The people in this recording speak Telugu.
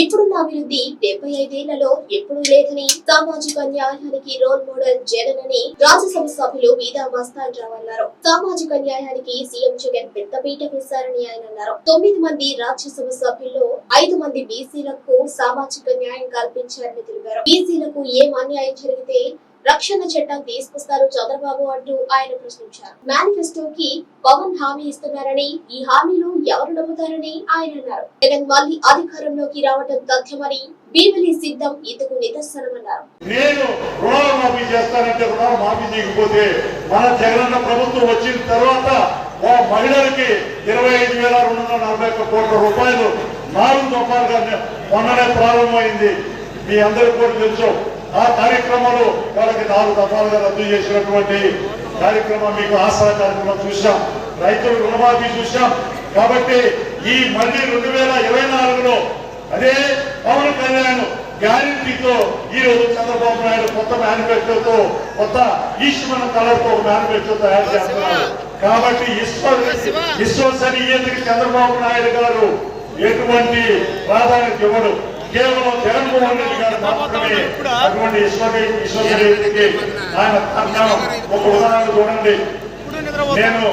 ఇప్పుడున్న అభివృద్ధి డెబ్బై ఐదేళ్ళలో ఎప్పుడూ లేదని సామాజిక న్యాయానికి రోల్ మోడల్ జగన్ అని రాజ్యసభ సభ్యులు వీదా మస్తాన్ రావు అన్నారు. సామాజిక న్యాయానికి సీఎం జగన్ పెద్దపీట వేశారని ఆయన అన్నారు. తొమ్మిది మంది రాజ్యసభ సభ్యుల్లో ఐదు మంది బీసీలకు సామాజిక న్యాయం కల్పించారని తెలిపారు. బీసీలకు ఏం అన్యాయం జరిగితే రక్షణ చట్టం తీసుకొస్తారు చంద్రబాబు అంటూ ఆయన ప్రశ్నించారు. మేనిఫెస్టోకి పవన్ హామీ ఇస్తున్నారని ఈ హామీలు ఎవరు నమ్ముతారని ఆయన అన్నారు. జగన్ మళ్ళీ అధికారంలోకి రావడం తథ్యమని భీమిలి సిద్ధం ఇందుకు నిదర్శనమన్నారు. నేను రుణాలు మాఫీ చేస్తానంటే రుణాలు మాఫీ చేయకపోతే మన జగనన్న ప్రభుత్వం వచ్చిన తర్వాత ఓ మహిళలకి ఇరవై ఐదు వేల రెండు వందల నలభై ఒక్క కోట్ల రూపాయలు నాలుగు దఫాలుగా మొన్ననే ప్రారంభమైంది. మీ అందరికీ కూడా తెలుసు ఆ కార్యక్రమాలు వాళ్ళకి నాలుగు దఫాలుగా రద్దు చేసినటువంటి కార్యక్రమం మీకు ఆసరా కార్యక్రమం చూసాం రైతులు రుణమాఫీ చూసాం కాబట్టి ఈ మళ్ళీ రెండు వేల ఇరవై నాలుగులో అదే పవన్ కళ్యాణ్ గ్యారంటీతో ఈ రోజు చంద్రబాబు నాయుడు కొత్త మేనిఫెస్టోతో కొత్త ఈశ్వర కలర్తో మేనిఫెస్టో తయారు చేస్తున్నారు. కాబట్టి విశ్వసనీయతకి చంద్రబాబు నాయుడు గారు ఎటువంటి ప్రాధాన్యత ఇవ్వడు. కేవలం జగన్మోహన్ రెడ్డి గారు మాత్రమే అటువంటి ఆయన. ఒక ఉదాహరణ చూడండి. నేను